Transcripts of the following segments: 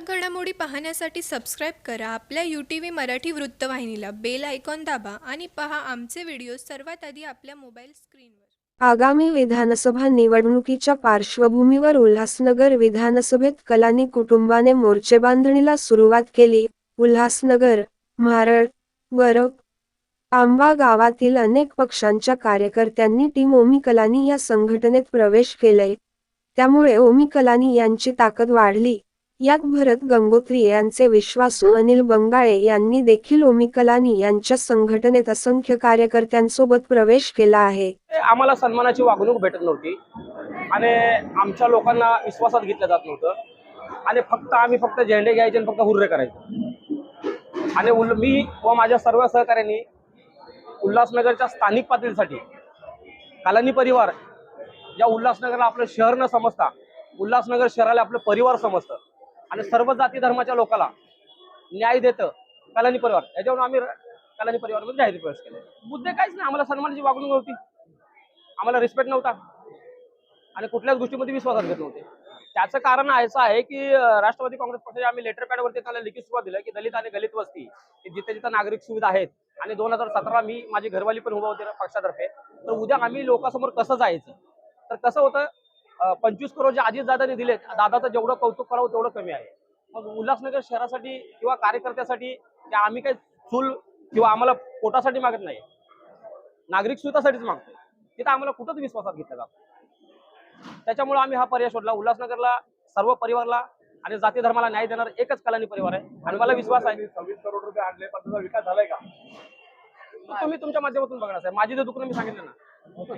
ठळक घडामोडी पाहण्यासाठी सबस्क्राईब करा. आपल्या यू टी व्ही मराठी वृत्तवाहिनीला बेल आयकॉन दाबा आणि पहा आमचे व्हिडिओ सर्वात आधी आपल्या मोबाईल स्क्रीनवर आगामी विधानसभा निवडणुकीच्या पार्श्वभूमीवर उल्हासनगर विधानसभेत कलानी कुटुंबाने मोर्चेबांधणीला सुरुवात केली. उल्हासनगर म्हारळ वरक आंबा गावातील अनेक पक्षांच्या कार्यकर्त्यांनी टीम ओमी कलानी या संघटनेत प्रवेश केलाय. त्यामुळे ओमी कलानी यांची ताकद वाढली. यात भरत गंगोत्री यांचे विश्वासू अनिल बंगाळे यांनी देखील ओमी कलानी यांच्या संघटनेत असंख्य कार्यकर्त्यांसोबत प्रवेश केला आहे. आम्हाला सन्मानाची वागणूक भेटत नव्हती. आणि आमच्या लोकांना विश्वासात घेतलं जात नव्हतं. आणि फक्त आम्ही फक्त झेंडे घ्यायचे आणि फक्त हुर्रे करायचे. आणि उल मी व माझ्या सर्व सहकाऱ्यांनी उल्हासनगरच्या स्थानिक पातळीसाठी कालानी परिवार या उल्हासनगरला आपलं शहर न समजता उल्हासनगर शहराला आपलं परिवार समजतं. आणि सर्व जाती धर्माच्या लोकांना न्याय देतं कलानी परिवार. याच्यावरून आम्ही कलानी परिवारमध्ये जाहीर प्रवेश केले मुद्दे काहीच नाही. आम्हाला सन्मानाची वागणूक नव्हती. आम्हाला रिस्पेक्ट नव्हता. आणि कुठल्याच गोष्टीमध्ये विश्वासात घेत नव्हते. त्याचं कारण असं आहे की राष्ट्रवादी काँग्रेस पक्षाचे आम्ही लेटर पॅडवरती त्याला लिखित सुरुवात दिलं की दलित आणि दलित वस्ती जिथे जिथे नागरिक सुविधा आहेत. आणि दोन हजार सतरा मी माझी घरवाली पण उभा होती पक्षातर्फे. तर उद्या आम्ही लोकांसमोर कसं जायचं? तर कसं होतं? पंचवीस करोड जे अजित दादाने दिले दादाचं जेवढं कौतुक करावं तेवढं कमी आहे. मग उल्हासनगर शहरासाठी किंवा कार्यकर्त्यासाठी आम्ही काही चूल किंवा आम्हाला पोटासाठी मागत नाही. नागरिक सुविधासाठीच मागतो तिथं आम्हाला कुठंच विश्वासात घेतलं जातं त्याच्यामुळे आम्ही हा पर्याय शोधला. उल्हासनगरला सर्व परिवारला आणि जाती धर्माला न्याय देणार एकच कलानी परिवार आहे. आणि मला विश्वास आहे. सव्वीस करोड रुपये आणले पण त्याचा विकास झालाय का? तो तुम्ही तुमच्या माध्यमातून बघणार आहे माझी जे दुकान मी सांगितलं ना.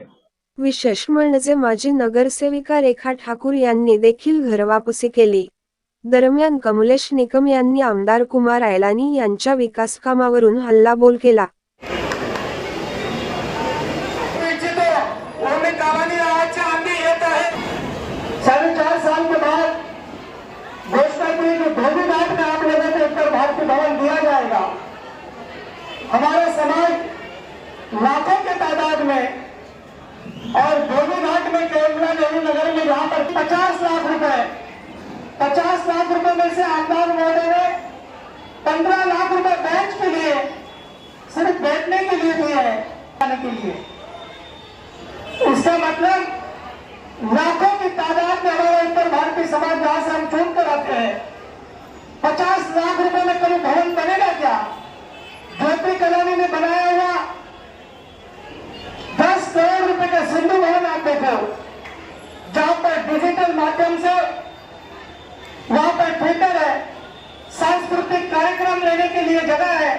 विशेष म्हणजे माजी नगरसेविका रेखा ठाकूर यांनी देखील घरवापसी केली. दरम्यान कमलेश निकम यांनी आमदार कुमार आयलानी यांच्या विकासकामावरून हल्लाबोल केला. हमारा समाज लाखों के तादाद में और धोबी घाट में केवला नेहरू नगर में जहाँ पर 50 लाख रुपए 50 लाख रुपए में से आमदार महोदय ने 15 लाख रुपए बेंच के लिए, सिर्फ़ बैठने के लिए दिए हैं आने के लिए। इसका मतलब लाखों की तादाद में हमारे उत्तर भारतीय समाज जहाँ से हम चुन कर आते हैं, पचास लाख रुपए में कभी भवन बनेगा क्या? ज्योति कलानी ने बनाया हुआ रुपए का सिंधु भवन आप देखो जहाँ पर डिजिटल माध्यम से वहाँ पर थिएटर है, सांस्कृतिक कार्यक्रम लेने के लिए जगह है,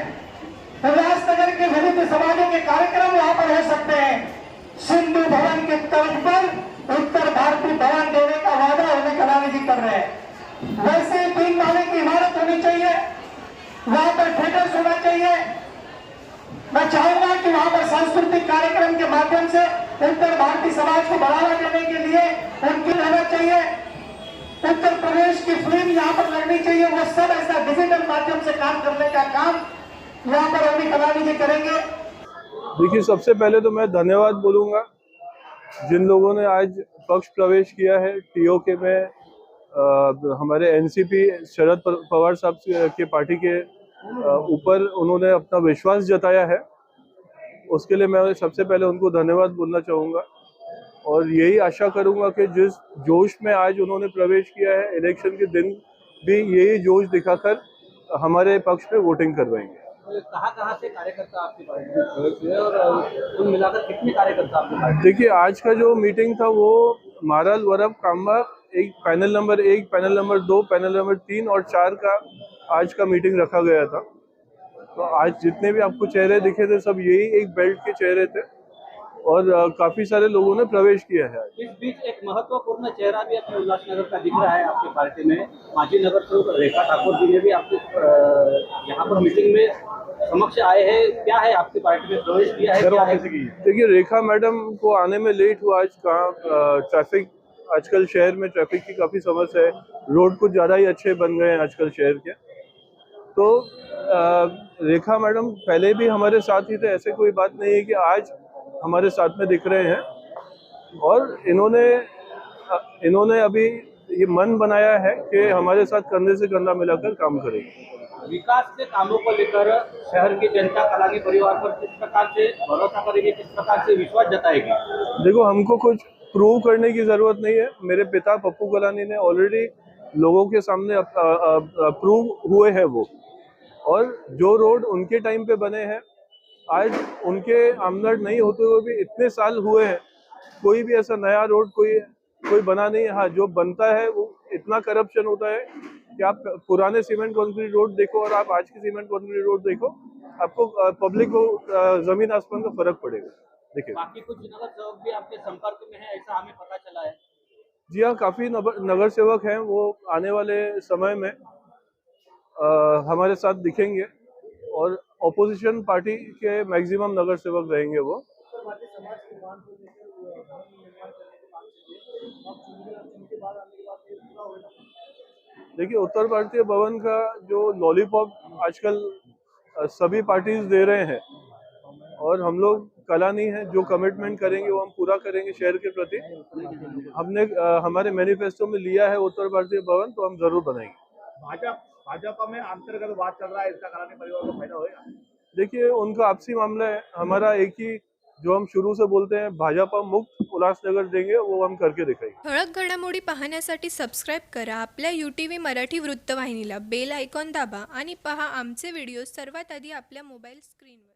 उल्लासनगर के विविध समाजों के कार्यक्रम वहाँ पर हो सकते हैं। सिंधु भवन के तर्ज पर उत्तर भारतीय भवन देने का वादा हमें कलानी जी कर रहे हैं। वैसे ही तीन माले की इमारत होनी चाहिए, वहाँ पर थिएटर्स होना चाहिए। मैं चाहूँगा कि वहाँ पर सांस्कृतिक कार्यक्रम के माध्यम से उत्तर भारतीय समाज को बढ़ावा देने के लिए उनकी रहना चाहिए। उत्तर प्रदेश की फ़िल्म यहाँ पर लगनी चाहिए। वो सब ऐसा डिजिटल माध्यम से काम करने का काम यहाँ पर अभी कलानी जी करेंगे। देखिए सबसे पहले तो मैं धन्यवाद बोलूँगा जिन लोगों ने आज पक्ष प्रवेश किया है। टीओके में अ, हमारे एनसीपी शरद पवार साहब के पार्टी के ऊपर उन्होंने अपना विश्वास जताया है। उसके लिए मैं सबसे पहले उनको धन्यवाद बोलना चाहूँगा और यही आशा करूँगा कि जिस जोश में आज उन्होंने प्रवेश किया है इलेक्शन के दिन भी यही जोश दिखाकर हमारे पक्ष में वोटिंग करवाएँगे। आपकी देखिए आज का जो मीटिंग था वो महाराज वरब काम्बा एक पैनल नंबर एक पैनल नंबर दो पैनल नंबर तीन और चार का आज का मीटिंग रखा गया था। तो आज जितने भी आपको चेहरे दिखे थे सब यही एक बेल्ट के चेहरे थे। और काफ़ी सारे लोगों ने प्रवेश किया है इस बीच एक महत्वपूर्ण चेहरा भी अपने उल्लासनगर का दिख रहा है आपकी पार्टी में। माजी नगर प्रमुख रेखा ठाकुर जी ने भी आपके यहाँ पर मीटिंग में समक्ष आए हैं। क्या है आपकी पार्टी में प्रवेश किया है? क्या है? देखिए रेखा मैडम को आने में लेट हुआ आज कहाँ ट्रैफ़िक आजकल शहर में ट्रैफ़िक की काफ़ी समस्या है। रोड कुछ ज़्यादा ही अच्छे बन गए हैं आजकल शहर के। तो अ, रेखा मैडम पहले भी हमारे साथ ही थे ऐसे कोई बात नहीं है कि आज हमारे साथ में दिख रहे हैं। और इन्होंने इन्होंने अभी ये मन बनाया है कि हमारे साथ कंधे से कंधा मिलाकर काम करेंगे विकास के कामों को लेकर शहर की जनता कलानी परिवार पर किस प्रकार से भरोसा करेगी किस प्रकार से विश्वास जताएगी? देखो हमको कुछ प्रूव करने की ज़रूरत नहीं है। मेरे पिता पप्पू कलानी ने ऑलरेडी लोगों के सामने प्रूव हुए हैं वो। और जो रोड उनके टाइम पे बने हैं आज उनके आमदन नहीं होते हुए भी इतने साल हुए हैं कोई भी ऐसा नया रोड कोई कोई बना नहीं है। हाँ जो बनता है वो इतना करप्शन होता है कि आप पुराने सीमेंट कंक्रीट रोड देखो और आप आज की सीमेंट कंक्रीट रोड देखो आपको पब्लिक को ज़मीन आसमान का फ़र्क पड़ेगा। देखिए। बाकी कुछ नगर सेवक भी आपके संपर्क में है ऐसा हमें पता चला है। जी हाँ काफ़ी नगर सेवक हैं वो आने वाले समय में अ, हमारे साथ दिखेंगे और ऑपोजिशन पार्टी के मैक्सिमम नगर सेवक रहेंगे वो। देखिए उत्तर भारतीय भवन का जो लॉलीपॉप आजकल सभी पार्टीज़ दे रहे हैं और हम लोग कला नहीं है जो कमिटमेंट करेंगे वो हम पूरा करेंगे शहर के प्रति। हमने अ, हमारे मैनिफेस्टो में लिया है उत्तर भारतीय भवन तो हम ज़रूर बनाएँगे। भाजपा भाजपा में अंतर्गत बात चल रहा है इसका कलानी परिवार को फायदा होगा। देखिए उनका आपसी मामला है हमारा एक ही जो हम शुरू से बोलते हैं भाजपा मुक्त उल्लासनगर देंगे वो हम करके दिखाएंगे। ठळक घडामोडी पाहण्यासाठी सबस्क्राईब करा आपल्या यू टी व्ही मराठी वृत्तवाहिनीला बेल आयकॉन दाबा आणि पहा आमचे व्हिडिओ सर्वात आधी आपल्या मोबाईल स्क्रीनवर